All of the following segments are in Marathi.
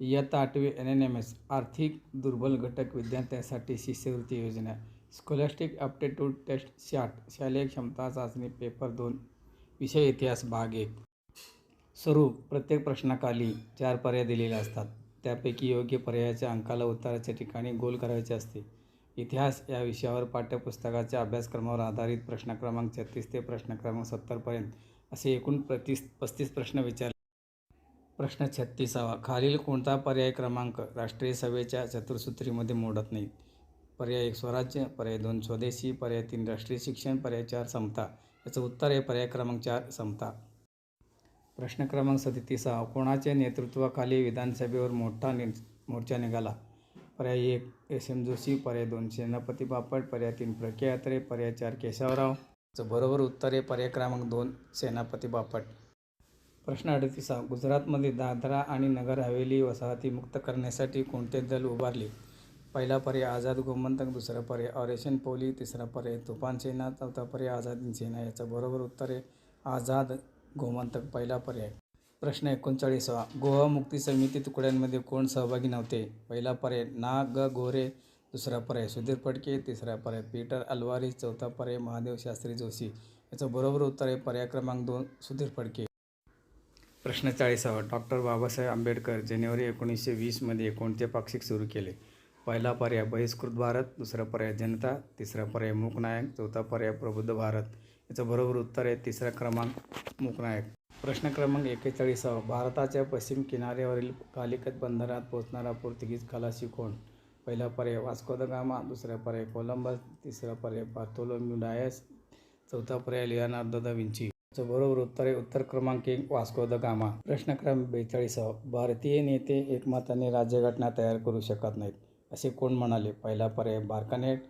इयत्ता आठवी एन एन एम एस आर्थिक दुर्बल घटक विद्यार्थ्यांसाठी शिष्यवृत्ती योजना स्कॉलॅस्टिक अप्टिट्यूड टेस्ट शाट शालेय क्षमता चाचणी पेपर दोन विषय इतिहास भाग एक. स्वरूप प्रत्येक प्रश्नाखाली चार पर्याय दिलेले असतात. त्यापैकी योग्य पर्यायाच्या अंकाला उत्तराच्या ठिकाणी गोल करायचे असते. इतिहास या विषयावर पाठ्यपुस्तकाच्या अभ्यासक्रमावर आधारित प्रश्न क्रमांक छत्तीस ते प्रश्न क्रमांक सत्तरपर्यंत असे एकूण प्रतीस पस्तीस प्रश्न विचारले प्रश्न छत्तीसावा. खालील कोणता पर्याय क्रमांक राष्ट्रीय सभेच्या चतुर्सूत्रीमध्ये मोडत नाही? पर्याय एक स्वराज्य. पर्याय दोन स्वदेशी. पर्याय तीन राष्ट्रीय शिक्षण. पर्याय चार समता. याचं उत्तर आहे पर्याय क्रमांक चार समता. प्रश्न क्रमांक सदतीसावा. कोणाच्या नेतृत्वाखाली विधानसभेवर मोठा नि मोर्चा निघाला? पर्याय एक एस. एम. जोशी. पर्याय दोन सेनापती बापट. पर्याय तीन प्रज्ञा अत्रे पर्याय चार केशवराव. बरोबर उत्तर आहे पर्याय क्रमांक दोन सेनापती बापट. प्रश्न अडतीसा. गुजरातमध्ये दादरा आणि नगर हवेली वसाहती मुक्त करण्यासाठी कोणते दल उभारले? पहिला पर्याय आझाद गोमंतक. दुसरा पर्याय ऑरेशन पोली. तिसरा पर्याय तुफान सेना. चौथा पर्याय आझाद सेना. याचं बरोबर उत्तर आहे आझाद गोमंतक. पहिला पर्याय. प्रश्न एकोणचाळीसवा. गोवा मुक्ती समिती तुकड्यांमध्ये कोण सहभागी नव्हते? पहिला पर्याय ना ग गोरे दुसरा पर्याय सुधीर फडके. तिसरा पर्याय पीटर अलवारी. चौथा पर्याय महादेव शास्त्री जोशी. याचं बरोबर उत्तर आहे पर्याय क्रमांक दोन सुधीर फडके. प्रश्न चाळीसावा डॉक्टर बाबासाहेब आंबेडकर जानेवारी एकोणीसशे वीसमध्ये कोणते पाक्षिक सुरू केले? पहिला पर्याय बहिष्कृत भारत दुसरा पर्याय जनता तिसरा पर्याय मूकनायक चौथा पर्याय प्रबुद्ध भारत. याचं बरोबर उत्तर आहे तिसरा क्रमांक मूकनायक प्रश्न क्रमांक एकेचाळीसावा भारताच्या पश्चिम किनाऱ्यावरील कालिकत बंदरात पोहोचणारा पोर्तुगीज खलाशी कोण? पहिला पर्याय वास्को द गामा दुसरा पर्याय कोलंबस तिसरा पर्याय बार्थोलोम्यू डायस चौथा पर्याय लिओनार्दो दा विंची. बरोबर उत्तर आहे उत्तर क्रमांक एक वास्को द गामा. प्रश्न क्रमांक बेचाळीसावा भारतीय नेते एकमताने राज्यघटना तयार करू शकत नाहीत असे कोण म्हणाले? पहिला पर्याय बार्कनेट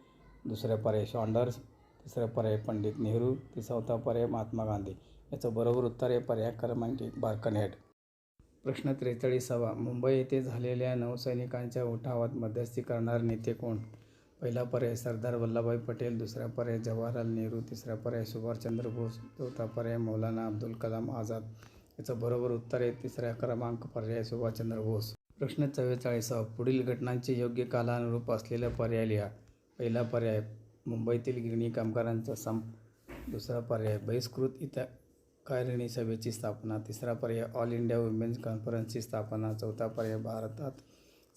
दुसरा पर्याय शॉन्डर्स तिसरा पर्याय पंडित नेहरू चौथा पर्याय महात्मा गांधी. याचं बरोबर उत्तर आहे पर्याय क्रमांक एक बार्कनेट प्रश्न त्रेचाळीसावा मुंबई येथे झालेल्या नौसैनिकांच्या उठावात मध्यस्थी करणारे नेते कोण? पहिला पर्याय सरदार वल्लभभाई पटेल दुसरा पर्याय जवाहरलाल नेहरू तिसरा पर्याय सुभाषचंद्र बोस चौथा पर्याय मौलाना अब्दुल कलाम आझाद. याचं बरोबर उत्तर आहे तिसरा क्रमांक पर्याय सुभाषचंद्र बोस. प्रश्न चव्वेचाळीसावा पुढील घटनांचे योग्य कालानुरूप असलेला पर्याय लिहा. पहिला पर्याय मुंबईतील गिरणी कामगारांचा संप. दुसरा पर्याय बहिष्कृत इथं कायरिणी सभेची स्थापना. तिसरा पर्याय ऑल इंडिया वुमेन्स कॉन्फरन्सची स्थापना. चौथा पर्याय भारतात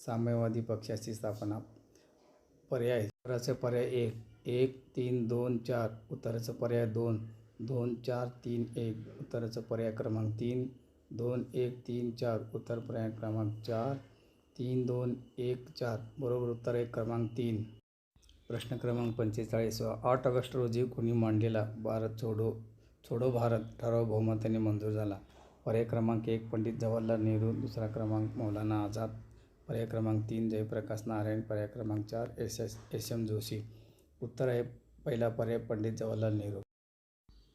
साम्यवादी पक्षाची स्थापना. पर्याय उत्तराचे पर्याय एक एक तीन दोन चार उत्तराचं पर्याय दोन दोन चार तीन एक उत्तराचं पर्याय क्रमांक तीन दोन एक तीन चार उत्तर पर्याय क्रमांक चार तीन दोन एक चार बरोबर उत्तर आहे क्रमांक तीन. प्रश्न क्रमांक पंचेचाळीसवा आठ ऑगस्ट रोजी कोणी मांडलेला भारत छोडो छोडो भारत ठराव बहुमताने मंजूर झाला. पर्याय क्रमांक एक पंडित जवाहरलाल नेहरू दुसरा क्रमांक मौलाना आझाद पर्याय क्रमांक तीन जयप्रकाश नारायण पर्याय क्रमांक चार S S S M Joshi. उत्तर आहे पहिला पर्याय पंडित जवाहरलाल नेहरू.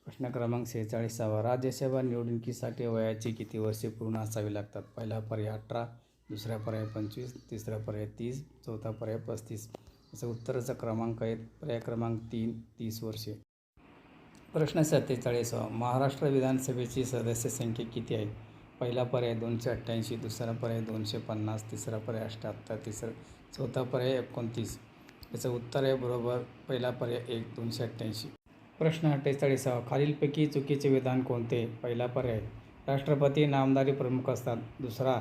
प्रश्न क्रमांक सेहेचाळीसावा राज्यसभा निवडणुकीसाठी वयाची किती वर्षे पूर्ण असावी लागतात? पहिला पर्याय अठरा दुसरा पर्याय पंचवीस तिसरा पर्याय तीस चौथा पर्याय पस्तीस. असं उत्तराचा क्रमांक आहे पर्याय क्रमांक तीन तीस वर्षे. प्रश्न सत्तेचाळीसावा महाराष्ट्र विधानसभेची सदस्य संख्या किती आहे? पहिला पर्याय दोनशे अठ्ठ्याऐंशी दुसरा पर्याय दोनशे पन्नास तिसरा पर्याय अठ्ठ्याहत्तर तिसरा चौथा पर्याय एकोणतीस. याचं उत्तर आहे बरोबर पहिला पर्याय एक दोनशे अठ्ठ्याऐंशी. प्रश्न अठ्ठेचाळीसावा. खालीलपैकी चुकीचे विधान कोणते? पहिला पर्याय. राष्ट्रपती नामदारी प्रमुख असतात. दुसरा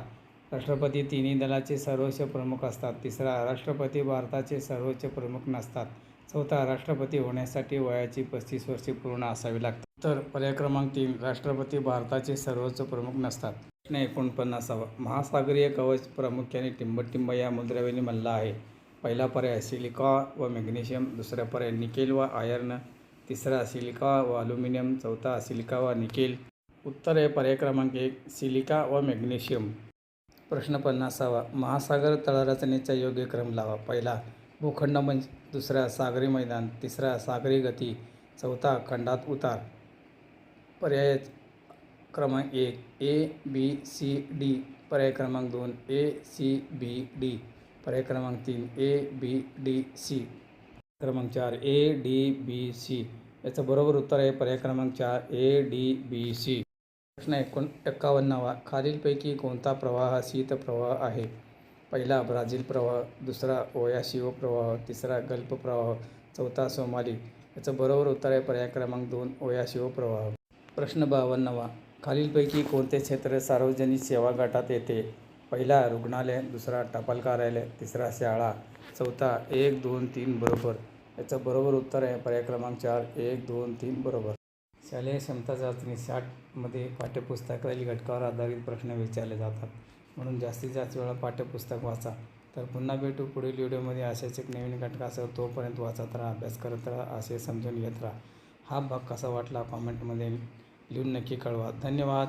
राष्ट्रपती तिन्ही दलाचे सर्वोच्च प्रमुख असतात. तिसरा राष्ट्रपती भारताचे सर्वोच्च प्रमुख नसतात. चौथा राष्ट्रपती होण्यासाठी वयाची पस्तीस वर्षे पूर्ण असावी लागतात. तर पर्याय क्रमांक तीन राष्ट्रपती भारताचे सर्वोच्च प्रमुख नसतात. प्रश्न एकोणपन्नासावा. महासागरीय कवच प्रामुख्याने टिंबटिंब या मुद्रावेने मल्ला आहे. पहिला पर्याय सिलिका व मॅग्नेशियम दुसरा पर्याय निकेल व आयर्न तिसरा सिलिका व अल्युमिनियम चौथा सिलिका व निकेल. उत्तर आहे पर्याय क्रमांक एक सिलिका व मॅग्नेशियम. प्रश्न पन्नासावा. महासागर तळरचनेचा योग्य क्रम लावा. पहिला भूखंड मंच दुसरा सागरी मैदान तिसरा सागरी गती चौथा खंडात उतार. पर्याय क्रमांक एक ए बी सी डी पर्याय क्रमांक दोन ए सी बी डी पर्याय क्रमांक तीन ए बी डी सी. क्रमांक चार ए डी बी सी. याचं बरोबर उत्तर आहे पर्याय क्रमांक चार ए डी बी सी. प्रश्न एकोण एक्कावन्नावा. खालीलपैकी कोणता प्रवाह शीत प्रवाह आहे? पहिला ब्राझील प्रवाह. दुसरा ओयाशिओ प्रवाह. तिसरा गल्प प्रवाह. चौथा सोमाली. याचं बरोबर उत्तर आहे पर्याय क्रमांक दोन ओयाशिओ प्रवाह. प्रश्न बावन्नावा. खालीलपैकी कोणते क्षेत्र सार्वजनिक सेवा गटात येते? पहिला रुग्णालय दुसरा टपाल कार्यालय तिसरा शाळा चौथा एक दोन तीन बरोबर. याचं बरोबर उत्तर आहे पर्याय क्रमांक चार एक दोन तीन बरोबर. शालेय क्षमता चाचणी साठमध्ये पाठ्यपुस्तकातील घटकावर आधारित प्रश्न विचारले जातात. म्हणून जास्तीत जास्त वेळा पाठ्यपुस्तक वाचा. तर पुन्हा भेटू पुढील व्हिडिओमध्ये. अशाच एक नवीन घटकासह तोपर्यंत वाचत राहा अभ्यास करत राहा असे समजून घेत राहा. हा भाग कसा वाटला कॉमेंटमध्ये लिहून नक्की कळवा. धन्यवाद.